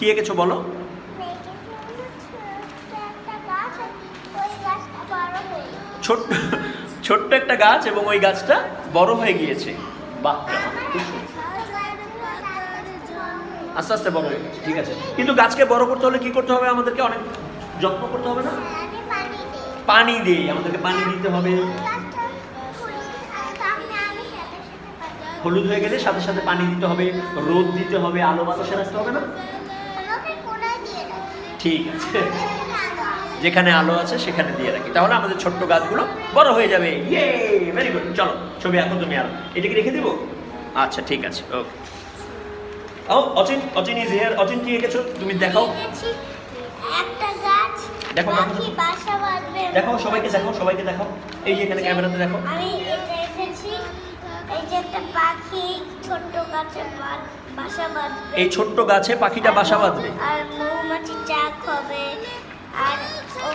কি এঁকেছো বলো? ছোট্ট ছোট্ট একটা গাছ এবং ওই গাছটা বড় হয়ে গিয়েছে। আস্তে আস্তে বড় হয়ে ঠিক আছে। কিন্তু গাছকে বড় করতে হলে কি করতে হবে? আমাদেরকে অনেক যত্ন করতে হবে না? পানি দিই, আমাদেরকে পানি দিতে হবে। হলুদ হয়ে গেলে সাথে সাথে পানি দিতে হবে, রোদ দিতে হবে, আলো বাতাসে রাখতে হবে না? ঠিক আছে। যেখানে আলো আছে সেখানে দিয়ে রাখি। তাহলে আমাদের ছোট্ট গাছগুলো বড় হয়ে যাবে। ইয়ে ভেরি গুড চলো ছবি এখন তুমি আলো এটা কি রেখে দিব? আচ্ছা ঠিক আছে ওকে ও অচিন অচিন ইজ হিয়ার অচিন কি এঁকেছো? তুমি দেখাও। একটা গাছ দেখো, দেখো। সবাইকে দেখাও সবাইকে দেখাও। এই যে এখানে ক্যামেরাতে দেখো আমি এটা এসেছি এই যে একটা পাখি। ছোট্ট গাছে বাসা বাঁধবে। এই ছোট্ট গাছে পাখিটা বাসা বাঁধবে? আর মৌমাছি চাক হবে। আর ও-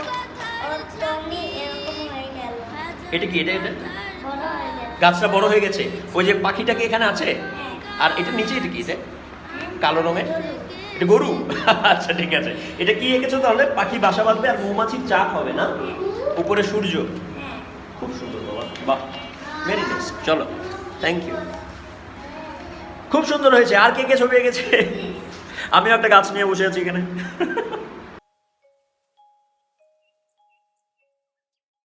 এরকম হয়ে গেল। এটা কি এটা এটা? হয়ে গাছটা বড় হয়ে গেছে? ওই যে পাখিটা কি এখানে আছে? হ্যাঁ। আর এটা নিচে এটা কি এটা? কালো রঙের? এটা গরু? আচ্ছা ঠিক আছে। এটা কি এঁকেছো তাহলে? পাখি বাসা বাঁধবে আর মৌমাছির চাক হবে না? উপরে সূর্য? হ্যাঁ। খুব সুন্দর বাবা। বাহ। ভেরি নাইস চলো। থ্যাংক ইউ খুব সুন্দর হয়েছে। আর কে কে ছবি এঁকেছে? আমিও একটা গাছ নিয়ে বসে আছি এখানে।